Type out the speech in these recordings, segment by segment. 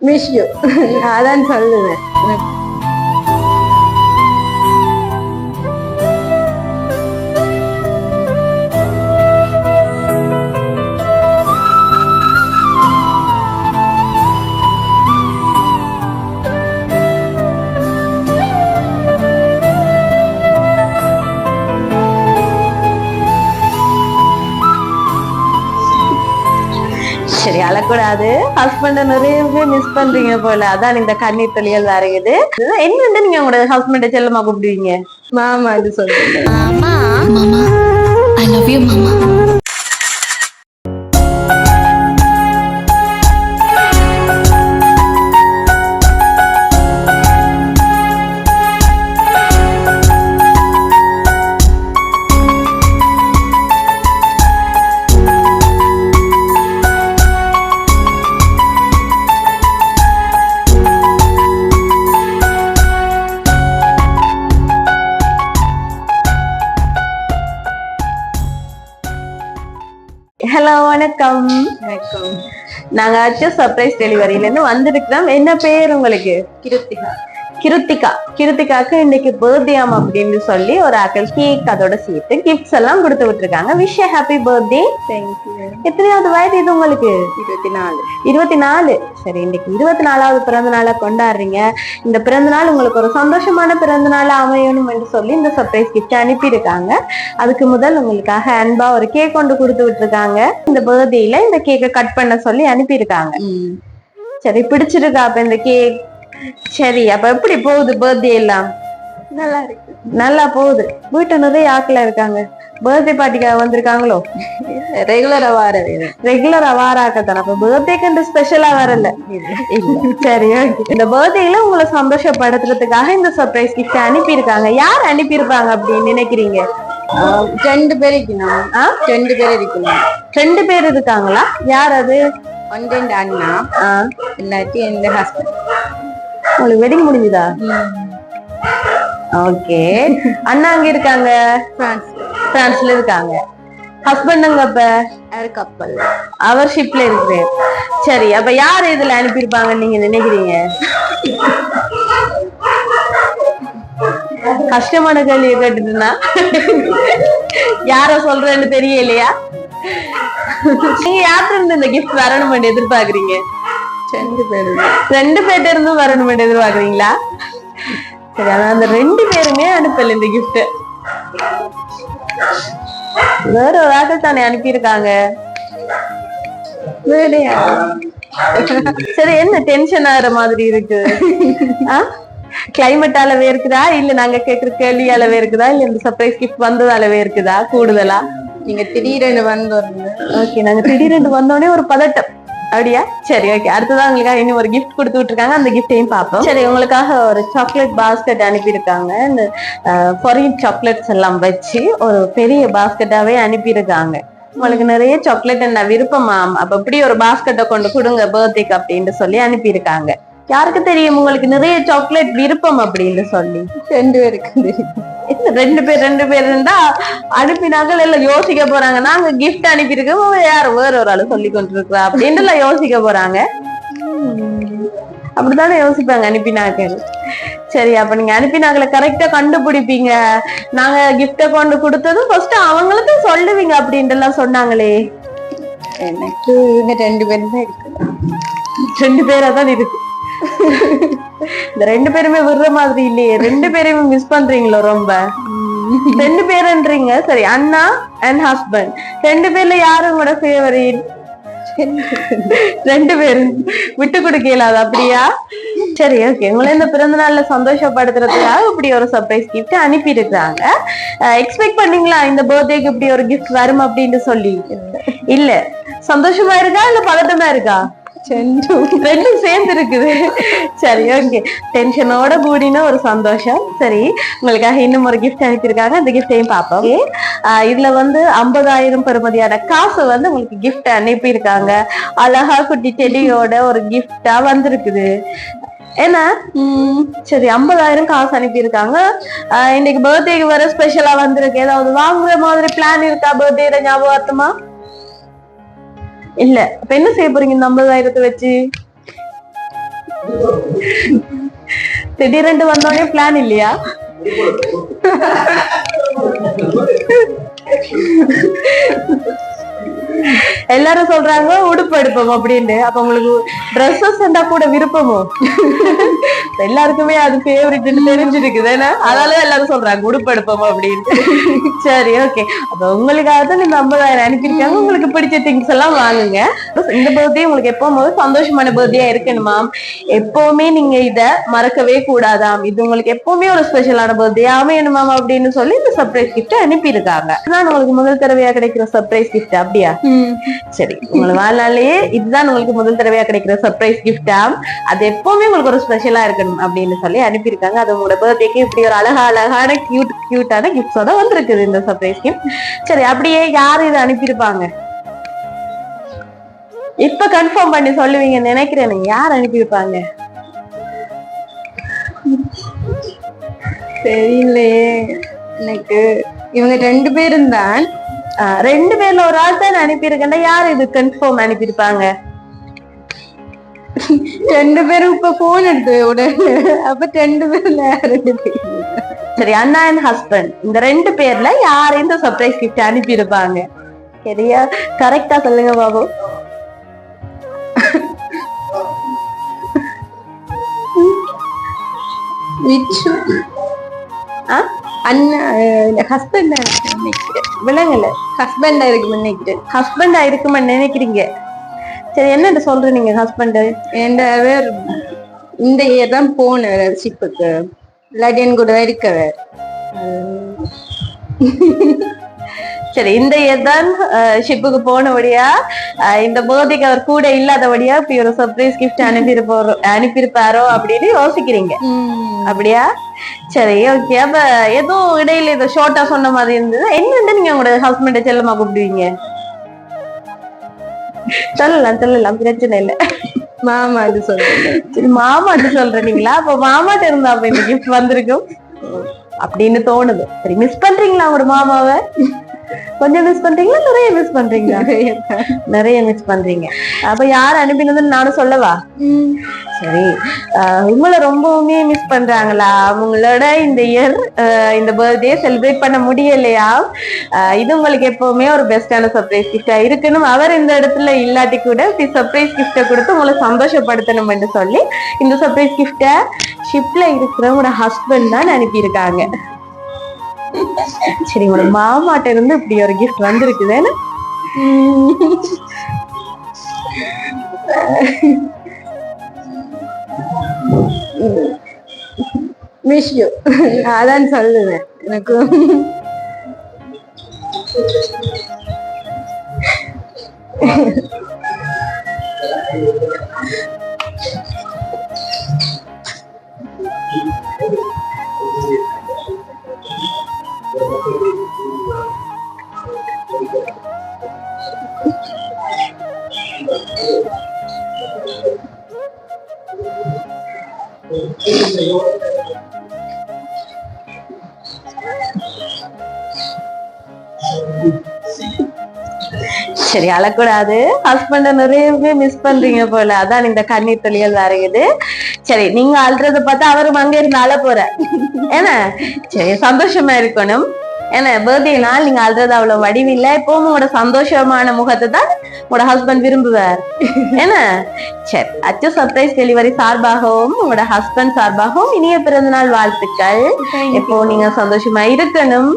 Miss you அதான் சொல்லுவேன் அழக்கூடாது ஹஸ்பண்ட நிறைய பேர் மிஸ் பண்றீங்க போல. அதான் இந்த கண்ணீர் துளிகள் வரையுது என்னன்னு நீங்க உங்களோட ஹஸ்பண்ட செல்லமா கூப்பிடுவீங்க? மாமா இது சொல்லுவேன் மாமா மாமா. ஐ லவ் யூ மாமா. ஹலோ வணக்கம். வணக்கம். நாங்க ஆச்சும் சர்ப்ரைஸ் டெலிவரியில இருந்து வந்திருக்கிறோம். என்ன பேர் உங்களுக்கு? கிருத்திகா. கிருத்திகா கிருத்திகாக்கு இன்னைக்கு பர்த்டேம் அப்படின்னு சொல்லி ஒரு ஆக்கள் கேக் அதோட சேர்த்து கிஃப்ட்ஸ் எல்லாம் கொடுத்து விட்டுருக்காங்க. விஷ் ஹாப்பி பர்த்டே எத்தனையாவது வயது இது உங்களுக்கு? இருபத்தி நாலு. இருபத்தி நாலு. சரி இன்னைக்கு இருபத்தி நாலாவது பிறந்த நாளை கொண்டாடுறீங்க. இந்த பிறந்த நாள் உங்களுக்கு ஒரு சந்தோஷமான பிறந்த நாள் அமையணும் என்று சொல்லி இந்த சர்ப்ரைஸ் கிஃப்ட் அனுப்பியிருக்காங்க. அதுக்கு முதல் உங்களுக்காக அன்பா ஒரு கேக் கொண்டு கொடுத்து விட்டுருக்காங்க. இந்த பர்த்டேல இந்த கேக்கை கட் பண்ண சொல்லி அனுப்பியிருக்காங்க. சரி பிடிச்சிருக்கா அப்ப இந்த கேக் சரி அப்ப எப்படி போகுது பர்த்டே எல்லாம்? நல்லா இருக்கு. நல்லா போகுது. வீட்டு நிறைய ஆட்கள் இருக்காங்க. பர்த்டே பார்ட்டிக்காக வந்திருக்காங்களோ? ரெகுலரா வார வேணும். ரெகுலரா வாராக்கத்தான அப்ப பர்த்டேக்கு ஸ்பெஷலா வரல. சரி. இந்த பர்த்டேல உங்களை சந்தோஷப்படுத்துறதுக்காக இந்த சர்ப்ரைஸ் கிஃப்ட் அனுப்பியிருக்காங்க. யார் அனுப்பியிருப்பாங்க அப்படின்னு நினைக்கிறீங்க? ரெண்டு பேர் இருக்கணும்? ரெண்டு பேர் இருக்கணும். ரெண்டு பேர் இருக்காங்களா? யார் அது? ஒன்று என் அண்ணா. இல்லாட்டி எந்த ஹஸ்பண்ட் உங்களுக்கு வெட்டிங் முடிஞ்சுதா? ஓகே அண்ணா அங்க இருக்காங்க? பிரான்ஸ் பிரான்ஸ்ல இருக்காங்க. ஹஸ்பண்டுங்க அப்ப? கப்பல் அவர் ஷிப்ல இருக்கு சரி அப்ப யார் இதுல அனுப்பியிருப்பாங்கன்னு நீங்க நினைக்கிறீங்க? கஷ்டமான கேள்வியை கேட்டுட்டுனா யார சொல்றேன்னு தெரியலையா? நீங்க யார்கிட்ட இருந்து இந்த கிஃப்ட் வரணும் எதிர்பார்க்கறீங்க? ரெண்டு பேர். ரெண்டு பேர்ட்ட இருந்தும் வரணும் எதிர்பார்க்கறீங்களா? சரி ஆனா அந்த ரெண்டு பேருமே அனுப்பல இந்த கிஃப்ட் வேற ஒரு ஆட்கள் தானே அனுப்பியிருக்காங்க. வேலையா சரி என்ன டென்ஷன் ஆகுற மாதிரி இருக்கு? கிளைமேட் அளவே இருக்குதா இல்ல நாங்க கேக்குற கேள்வி அளவே இருக்குதா இல்ல இந்த சர்ப்ரைஸ் கிஃப்ட் வந்தது அளவே இருக்குதா கூடுதலா? நீங்க திடீரென வந்து வரணும் ஓகே நாங்க திடீர்னு வந்தோடனே ஒரு பதட்டம். அப்படியா? சரி ஓகே அடுத்ததான் உங்களுக்காக இன்னும் ஒரு கிஃப்ட் கொடுத்து விட்டுருக்காங்க. அந்த கிஃப்டையும் பார்ப்போம். சரி உங்களுக்காக ஒரு சாக்லேட் பாஸ்கெட் அனுப்பியிருக்காங்க. இந்த ஃபாரின் சாக்லேட்ஸ் எல்லாம் வச்சு ஒரு பெரிய பாஸ்கெட்டாவே அனுப்பியிருக்காங்க. உங்களுக்கு நிறைய சாக்லேட் என்ன விருப்பமா? அப்ப இப்படி ஒரு பாஸ்கெட்டை கொண்டு கொடுங்க பர்த்டேக்கு அப்படின்னு சொல்லி அனுப்பியிருக்காங்க. யாருக்கு தெரியும் உங்களுக்கு நிறைய சாக்லேட் விருப்பம் அப்படின்னு சொல்லி? ரெண்டு பேருக்கு தெரியும். ரெண்டு பேர் ரெண்டு பேர் இருந்தா அனுப்பினாக்கள் எல்லாம் யோசிக்க போறாங்க. நாங்க gift அனுப்பியிருக்கோம் யார் வேற ஒரு ஆளு சொல்லி கொண்டிருக்கிறா அப்படின்னு எல்லாம் யோசிக்க போறாங்க. அப்படித்தானே யோசிப்பாங்க அனுப்பினாக்கள் சரி அப்ப நீங்க அனுப்பினாக்களை கரெக்டா கண்டுபிடிப்பீங்க. நாங்க கிஃப்ட கொண்டு கொடுத்ததும் ஃபர்ஸ்ட் அவங்களுக்கு சொல்லுவீங்க அப்படின்ட்டு எல்லாம் சொன்னாங்களே. எனக்கு இவங்க ரெண்டு பேரும் தான் இருக்கணும் ரெண்டு பேரா தான் இருக்கு. இந்த ரெண்டு பேருமே விடுற மாதிரி இல்லையே. ரெண்டு பேரையுமே மிஸ் பண்றீங்களோ ரொம்ப? ரெண்டு பேருன்றீங்க. சரி அண்ணா அண்ட் ஹஸ்பண்ட் ரெண்டு பேர்ல யாரும் உங்களோட ஃபேவரட் ரெண்டு பேரும். விட்டு கொடுக்க அப்படியா சரி ஓகே உங்களை இந்த பிறந்த நாள்ல சந்தோஷப்படுத்துறதுக்காக இப்படி ஒரு சர்ப்ரைஸ் கிஃப்ட் அனுப்பி இருக்காங்க எக்ஸ்பெக்ட் பண்ணீங்களா? இந்த பர்த்டேக்கு இப்படி ஒரு கிஃப்ட் வரும் அப்படின்னு சொல்லி. இல்ல. சந்தோஷமா இருக்கா? இல்ல பதட்டமா இருக்கா? ரெண்டும் ரெண்டும் சேர்ந்து இருக்குது சரி ஓகே டென்ஷனோட கூடின ஒரு சந்தோஷம். சரி உங்களுக்காக இன்னும் ஒரு கிஃப்ட் அனுப்பியிருக்காங்க. அந்த கிஃப்டையும் பார்ப்போம். ஆஹ் இதுல வந்து ஐம்பதாயிரம் பெறுமதியான காசு வந்து உங்களுக்கு கிஃப்ட் அனுப்பியிருக்காங்க. அழகா குட்டி டெலியோட ஒரு கிஃப்டா வந்திருக்குது. ஏன்னா சரி ஐம்பதாயிரம் காசு அனுப்பியிருக்காங்க. ஆஹ் இன்னைக்கு பர்த்டேக்கு வர ஸ்பெஷலா வந்திருக்கு. ஏதாவது வாங்குற மாதிரி பிளான் இருக்கா? பர்த்டே ஞாபகார்த்தமா? இல்ல அப்ப என்ன செய்ய போறீங்க இந்த ஐம்பதாயிரத்தை வச்சு? திடீரென்று வந்தோடனே பிளான் இல்லையா? எல்லாரும் சொல்றாங்க உடுப்பு எடுப்போம் அப்படின்னு அப்ப உங்களுக்கு ட்ரெஸ்ஸஸ் இருந்தா கூட விருப்பமோ? எல்லாருக்குமே அது ஃபேவரட் தெரிஞ்சிருக்குது ஏன்னா அதனால எல்லாரும் சொல்றாங்க உடுப்பு எடுப்போம் அப்படின்னு சரி ஓகே அப்ப உங்களுக்காக தான் இந்த ஐம்பதாயிரம் அனுப்பியிருக்காங்க. உங்களுக்கு பிடிச்ச திங்ஸ் எல்லாம் வாங்குங்க. இந்த பர்த்டே உங்களுக்கு எப்பவும் போது சந்தோஷமான பர்த்டே இருக்கணுமா எப்பவுமே நீங்க இத மறக்கவே கூடாதாம். இது உங்களுக்கு எப்பவுமே ஒரு ஸ்பெஷலான பர்த்டே அமையணுமாம் அப்படின்னு சொல்லி இந்த சர்ப்ரைஸ் கிஃப்ட் அனுப்பியிருக்காங்க. இதுதான் உங்களுக்கு முதல் தடவையா கிடைக்கிற சர்ப்ரைஸ் கிஃப்ட் அப்படியா? சரி உங்களை வாழ்நாளையே இதுதான் உங்களுக்கு முதல் தடவையா கிடைக்கிற சர்ப்ரைஸ் கிஃப்டா அது எப்பவுமே உங்களுக்கு ஒரு ஸ்பெஷலா இருக்கணும் அப்படின்னு சொல்லி அனுப்பியிருக்காங்க. அது உங்களோட பர்த்டேக்கு இப்படி ஒரு அழகா அழகான கியூட் கியூட்டான கிஃப்ட்ஸோட வந்திருக்குது இந்த சர்ப்ரைஸ் கிஃப்ட் சரி அப்படியே யார் இதை அனுப்பியிருப்பாங்க? இப்ப கன்ஃபார்ம் பண்ணி சொல்லுவீங்க நினைக்கிறேன். யார் அனுப்பியிருப்பாங்க? தெரியலையே. எனக்கு இவங்க ரெண்டு பேரும் தான். ரெண்டு பேர்ல ஒரு ஆள் தான் அனுப்பியிருக்கேன்டா யார் இது கன்ஃபார்ம் அனுப்பியிருப்பாங்க? ரெண்டு பேரும் இப்ப போன் எடுத்து உடனே அப்ப ரெண்டு பேர்ல ரெண்டு பேரும் சரி அண்ணா அண்ட் ஹஸ்பண்ட் இந்த ரெண்டு பேர்ல யார் இந்த சர்ப்ரைஸ் கிஃப்ட் அனுப்பி இருப்பாங்க சரியா கரெக்டா சொல்லுங்க பாபு. விச்சு. அண்ணன் அண்ணா ஹஸ்பண்ட் நினைக்கிறேன் விலங்கல ஹஸ்பண்டா இருக்கு நினைக்கிறேன் ஹஸ்பண்டா இருக்குமா நினைக்கிறீங்க சரி என்ன சொல்ற நீங்க ஹஸ்பண்ட் என் வேர் இந்த இயர் தான் போனேன் ஷிப்புக்கு இல்லாட்டி என் கூட தான் இருக்கவர் சரி இந்த இயர் தான் ஷிப்புக்கு போனபடியா இந்த போதைக்கு அவர் கூட இல்லாதபடியா இப்படி ஒரு சர்ப்ரைஸ் கிஃப்ட் அனுப்பியிருப்போரோ அனுப்பியிருப்பாரோ அப்படின்னு யோசிக்கிறீங்க. அப்படியா? சரி ஓகே அப்ப ஏதோ இடையில ஏதோ ஷார்ட்டா சொன்ன மாதிரி இருந்தது. என்னன்னு நீங்க உங்களோட ஹஸ்பண்ட செல்லமா கூப்பிடுவீங்க? சொல்லலாம் சொல்லலாம் பிரச்சனை இல்ல. மாமா அது சொல்றேன். சரி மாமாட்டு சொல்றீங்களா அப்ப மாமாட்ட இருந்தா அப்ப இந்த கிஃப்ட் வந்திருக்கும். அப்படின்னு தோணுது. சரி மிஸ் பண்றீங்களா உங்களோட மாமாவை? கொஞ்சம் மிஸ் பண்றீங்களா? நிறைய மிஸ் பண்றீங்களா? நிறைய மிஸ் பண்றீங்க. அப்ப யார் அனுப்பினதுன்னு நானும் சொல்லவா? சரி. உங்களை ரொம்பவுமே மிஸ் பண்றாங்களா? அவங்களோட இந்த இயர் இந்த பர்த்டே செலிப்ரேட் பண்ண முடியலையா? இது உங்களுக்கு எப்பவுமே ஒரு பெஸ்டான சர்ப்ரைஸ் கிஃப்டா இருக்கணும். அவர் இந்த இடத்துல இல்லாட்டி கூட சர்ப்ரைஸ் கிஃப்டை கொடுத்து உங்களை சந்தோஷப்படுத்தணும் என்று சொல்லி இந்த சர்ப்ரைஸ் கிஃப்டை ஷிப்ல இருக்கிறவங்களோட ஹஸ்பண்ட் தான் அனுப்பியிருக்காங்க. சரி உங்களோட மாமாட்ட இருந்து இப்படி ஒரு கிஃப்ட் வந்திருக்குது என்ன? யூ அதான் சொல்லுவேன் எனக்கு சரி அழக்கூடாது. ஹஸ்பண்ட நிறையவே மிஸ் பண்றீங்க போல. அதான் இந்த கண்ணீர் தொழில் வரையுது சரி நீங்க அழுறத பார்த்தா அவரும் அங்க இருந்து அழ போற ஏன்னா சரி சந்தோஷமா இருக்கணும். ஏன்னா பர்த்டே நாள் நீங்க அழுறது அவ்வளவு வடிவில்லை. எப்பவும் உங்களோட சந்தோஷமான முகத்தை தான் உங்களோட ஹஸ்பண்ட் விரும்புவார். என்ன சரி அச்சு சர்ப்ரைஸ் டெலிவரி சார்பாகவும் உங்களோட ஹஸ்பண்ட் சார்பாகவும் இனிய பிறந்தநாள் வாழ்த்துக்கள். இப்போ நீங்க சந்தோஷமா இருக்கணும்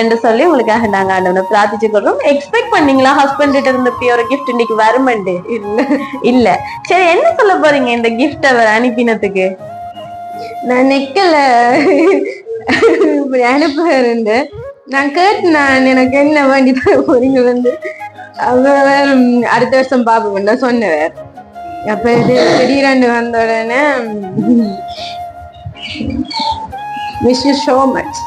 என்று சொல்லி உங்களுக்காக நாங்க ஆண்டவனை பிரார்த்திச்சு கொள்றோம் எக்ஸ்பெக்ட் பண்ணீங்களா ஹஸ்பண்ட் கிட்ட இருந்து இப்படி ஒரு கிஃப்ட் இன்னைக்கு வருமெண்டு இல்ல. சரி என்ன சொல்ல போறீங்க இந்த கிஃப்ட் அவர் அனுப்பினதுக்கு? நான் நெக்கல. இப்படி அனுப்புகிறேன் நான் கேட்டு நான் எனக்கு என்ன வேண்டி தர போறீங்க வந்து? அவர் அடுத்த வருஷம் பாப்போம் தான் சொன்னவர் அப்ப இது திடீரெண்டு வந்த உடனே மிஸ் யூ ஷோ மச்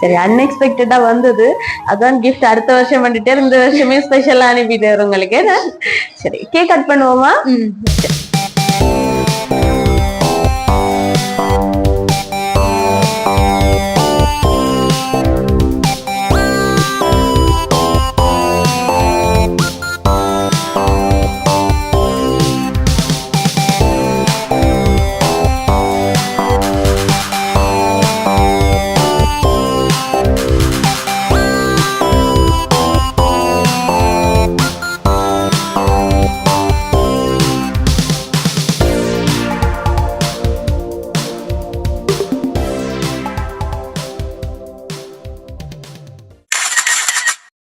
சரி அன்எக்ஸ்பெக்டடா வந்தது. அதான் கிஃப்ட் அடுத்த வருஷம் வந்துட்டே இந்த வருஷமே ஸ்பெஷலா அனுப்பிட்டாரு உங்களுக்கு? சரி கேக் கட் பண்ணுவோமா?